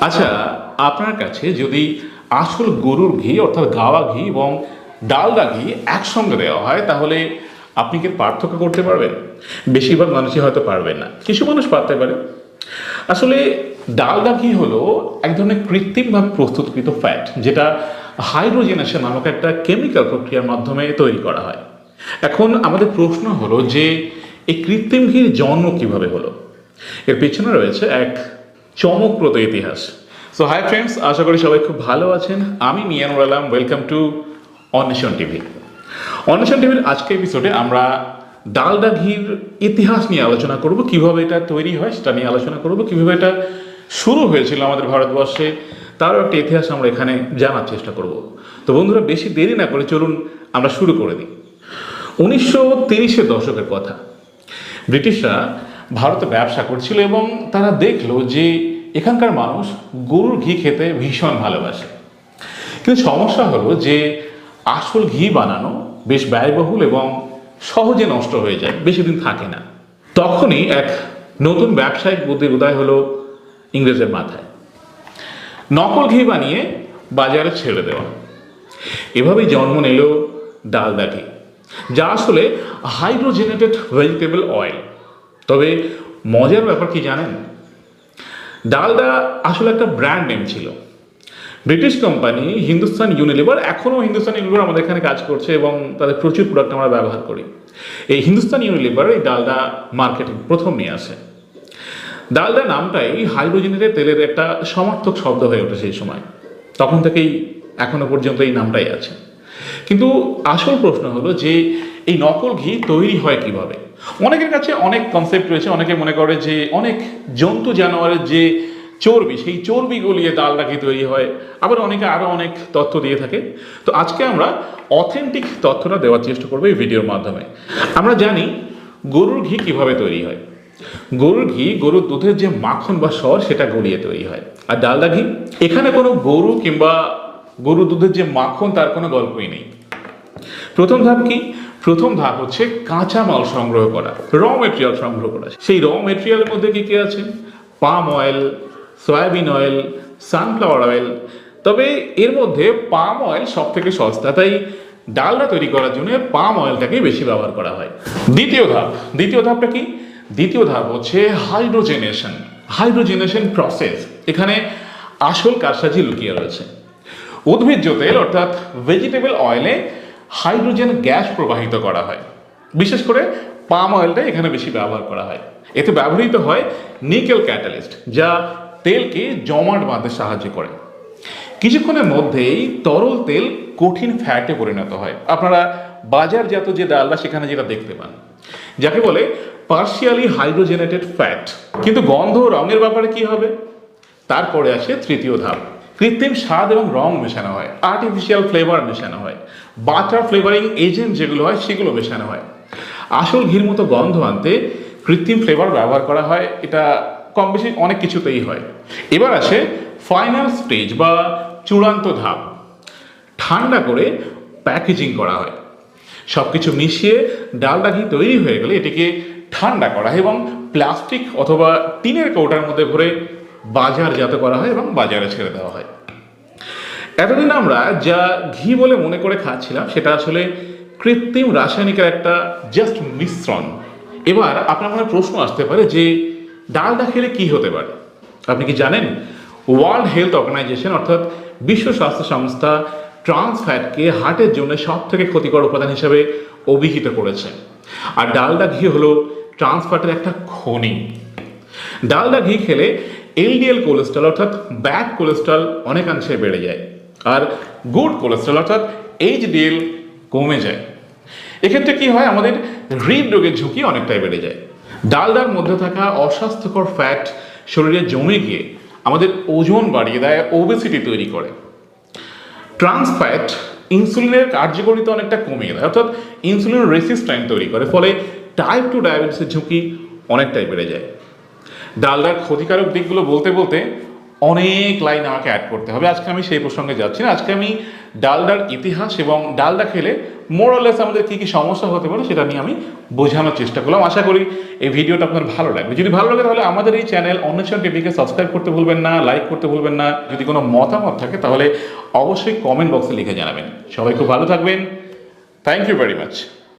আচ্ছা আপনার কাছে যদি আসল গরুর ঘি, অর্থাৎ গাওয়া ঘি এবং ডালডা ঘি একসঙ্গে দেওয়া হয়, তাহলে আপনি কি পার্থক্য করতে পারবেন? বেশিরভাগ মানুষই হয়তো পারবেন না। কিছু মানুষ পারতে পারে। আসলে ডালডা ঘি হলো এক ধরনের কৃত্রিমভাবে প্রস্তুতকৃত ফ্যাট যেটা হাইড্রোজেনেশন নামক একটা কেমিক্যাল প্রক্রিয়ার মাধ্যমে তৈরি করা হয়। এখন আমাদের প্রশ্ন হলো যে, এই কৃত্রিম ঘির জন্ম কীভাবে হলো? এর পেছনে রয়েছে এক চমকপ্রদ ইতিহাস। সো হাই ফ্রেন্ডস আশা করি সবাই খুব ভালো আছেন। আমি Mianur Alam welcome to Anweshan TV. Anweshan টিভির আজকের এপিসোডে আমরা ডালডা ঘির ইতিহাস নিয়ে আলোচনা করব, কীভাবে এটা তৈরি হয় সেটা নিয়ে আলোচনা করব, কীভাবে এটা শুরু হয়েছিল আমাদের ভারতবর্ষে, তারও একটা ইতিহাস আমরা এখানে জানার চেষ্টা করব। তো বন্ধুরা, বেশি দেরি না করে চলুন আমরা শুরু করে দিই। উনিশশো তিরিশের দশকের কথা। ব্রিটিশরা ভারতে ব্যবসা করছিল এবং তারা দেখল যে এখানকার মানুষ গরুর ঘি খেতে ভীষণ ভালোবাসে। কিন্তু সমস্যা হলো যে আসল ঘি বানানো বেশ ব্যয়বহুল এবং সহজে নষ্ট হয়ে যায়, বেশি দিন থাকে না। তখনই এক নতুন ব্যবসায়িক বুদ্ধির উদয় হলো ইংরেজের মাথায়। নকল ঘি বানিয়ে বাজারে ছেড়ে দেওয়া। এভাবেই জন্ম নিল ডালদা ঘি যা আসলে হাইড্রোজেনেটেড ভেজিটেবল অয়েল। তবে মজার ব্যাপার কি জানেন? ডালডা আসলে একটা ব্র্যান্ড নেম ছিল। ব্রিটিশ কোম্পানি হিন্দুস্তান ইউনিলিভার এখনও হিন্দুস্তান ইউনিলিভার আমাদের এখানে কাজ করছে এবং তাদের প্রচুর প্রোডাক্ট আমরা ব্যবহার করি। এই হিন্দুস্তান ইউনিলিভার এই ডালডা মার্কেটিং প্রথম নিয়ে আসে। ডালডা নামটাই হাইড্রোজেনের তেলের একটা সমার্থক শব্দ হয়ে ওঠে সেই সময়। তখন থেকেই এখনও পর্যন্ত এই নামটাই আছে। কিন্তু আসল প্রশ্ন হলো যে এই নকল ঘি তৈরি হয় কীভাবে? অনেকের কাছে অনেক কনসেপ্ট রয়েছে, অনেকে মনে করে যে অনেক জন্তু জানোয়ারের যে চর্বি, সেই চর্বি গলিয়ে ডালডা ঘি তৈরি হয়। আবার অনেকে আরও অনেক তথ্য দিয়ে থাকে। তো আজকে আমরা অথেন্টিক তথ্যটা দেওয়ার চেষ্টা করব এই ভিডিওর মাধ্যমে। আমরা জানি গরুর ঘি কীভাবে তৈরি হয়। গরুর ঘি, গরুর দুধের যে মাখন বা সর সেটা গলিয়ে তৈরি হয়। আর ডালডা ঘি? এখানে কোনো গরু কিংবা গরুর দুধের যে মাখন, তার কোনো গল্পই নেই। প্রথম ধাপ কি? প্রথম ধাপ হচ্ছে কাঁচা মাল সংগ্রহ করা র মেটেরিয়াল সংগ্রহ করা। সেই র মেটেরিয়ালের মধ্যে কি কি আছে? Palm oil soybean oil sunflower oil তবে এর মধ্যে পাম অয়েল সব থেকে সস্তা, তাই ডালডা তৈরি করার জন্য পাম অয়েলটাকেই বেশি ব্যবহার করা হয়। দ্বিতীয় ধাপ, দ্বিতীয় ধাপটা কি? দ্বিতীয় ধাপ হচ্ছে হাইড্রোজেনেশন হাইড্রোজেনেশন প্রসেস এখানে আসল কারসাজি লুকিয়ে রয়েছে। উদ্ভিজ্জ তেল অর্থাৎ ভেজিটেবল অয়েলে হাইড্রোজেন গ্যাস প্রবাহিত করা হয়। বিশেষ করে পাম অয়েলটা এখানে বেশি ব্যবহার করা হয়। এতে ব্যবহৃত হয় নিকেল ক্যাটালিস্ট, যা তেলকে জমাট বাঁধতে সাহায্য করে। কিছুক্ষণের মধ্যেই তরল তেল কঠিন ফ্যাটে পরিণত হয়। আপনারা বাজারজাত যে ডালডা সেখানে যেটা দেখতে পান, যাকে বলে পার্শিয়ালি হাইড্রোজেনেটেড ফ্যাট কিন্তু গন্ধ রঙের ব্যাপারে কি হবে? তারপরে আসে তৃতীয় ধাপ। কৃত্রিম স্বাদ এবং রং মেশানো হয় আর্টিফিশিয়াল ফ্লেভার মেশানো হয় বাটার ফ্লেভারিং এজেন্ট যেগুলো হয় সেগুলো মেশানো হয়। আসল ঘির মতো গন্ধ আনতে কৃত্রিম ফ্লেভার ব্যবহার করা হয়, এটা কম বেশি অনেক কিছুতেই হয়। এবার আসে ফাইনাল স্টেজ বা চূড়ান্ত ধাপ। ঠান্ডা করে প্যাকেজিং করা হয়। সব কিছু মিশিয়ে ডালডা ঘি তৈরি হয়ে গেলে এটিকে ঠান্ডা করা হয় এবং প্লাস্টিক অথবা টিনের কৌটার মধ্যে ভরে বাজারজাত করা হয় এবং বাজারে ছেড়ে দেওয়া হয়। এতদিন আমরা যা ঘি বলে মনে করে খাচ্ছিলাম, সেটা আসলে কৃত্রিম রাসায়নিকের একটা জাস্ট মিশ্রণ। এবার আপনার মনে প্রশ্ন আসতে পারে যে, ডালডা খেলে কি হতে পারে? আপনি কি জানেন? ওয়ার্ল্ড হেলথ অর্গানাইজেশন অর্থাৎ বিশ্ব স্বাস্থ্য সংস্থা ট্রান্স ফ্যাটকে হার্টের জন্য সব থেকে ক্ষতিকর উপাদান হিসেবে অভিহিত করেছে। আর ডালডা ঘি হলো ট্রান্স ফ্যাটের একটা খনি। ডালডা ঘি খেলে এলডিএল কোলেস্ট্রল অর্থাৎ ব্যাড কোলেস্ট্রল অনেকাংশে বেড়ে যায় আর গুড কোলেস্ট্রল অর্থাৎ এইচডিএল কমে যায়। এক্ষেত্রে কি হয়? আমাদের হৃদরোগের ঝুঁকি অনেকটাই বেড়ে যায়। ডালডার মধ্যে থাকা অস্বাস্থ্যকর ফ্যাট শরীরে জমে গিয়ে আমাদের ওজন বাড়িয়ে দেয় ওবেসিটি তৈরি করে। ট্রান্স ফ্যাট ইনসুলিনের কার্যকরিতা অনেকটা কমিয়ে দেয়, অর্থাৎ ইনসুলিন রেসিস্ট্যান্ট তৈরি করে, ফলে টাইপ টু ডায়াবেটিসের ঝুঁকি অনেকটাই বেড়ে যায়। ডালডার ক্ষতিকারক দিকগুলো বলতে বলতে অনেক লাইন আমাকে অ্যাড করতে হবে। আজকে আমি সেই প্রসঙ্গে যাচ্ছি না। আজকে আমি ডালডার ইতিহাস এবং ডালডা খেলে মোরলেস আমাদের কী কী সমস্যা হতে পারে সেটা নিয়ে আমি বোঝানোর চেষ্টা করলাম। আশা করি এই ভিডিওটা আপনার ভালো লাগবে। যদি ভালো লাগে তাহলে আমাদের এই চ্যানেল অন্বেষণ টিভিকে সাবস্ক্রাইব করতে ভুলবেন না লাইক করতে ভুলবেন না। যদি কোনো মতামত থাকে তাহলে অবশ্যই কমেন্ট বক্সে লিখে জানাবেন। সবাই খুব ভালো থাকবেন। Thank you very much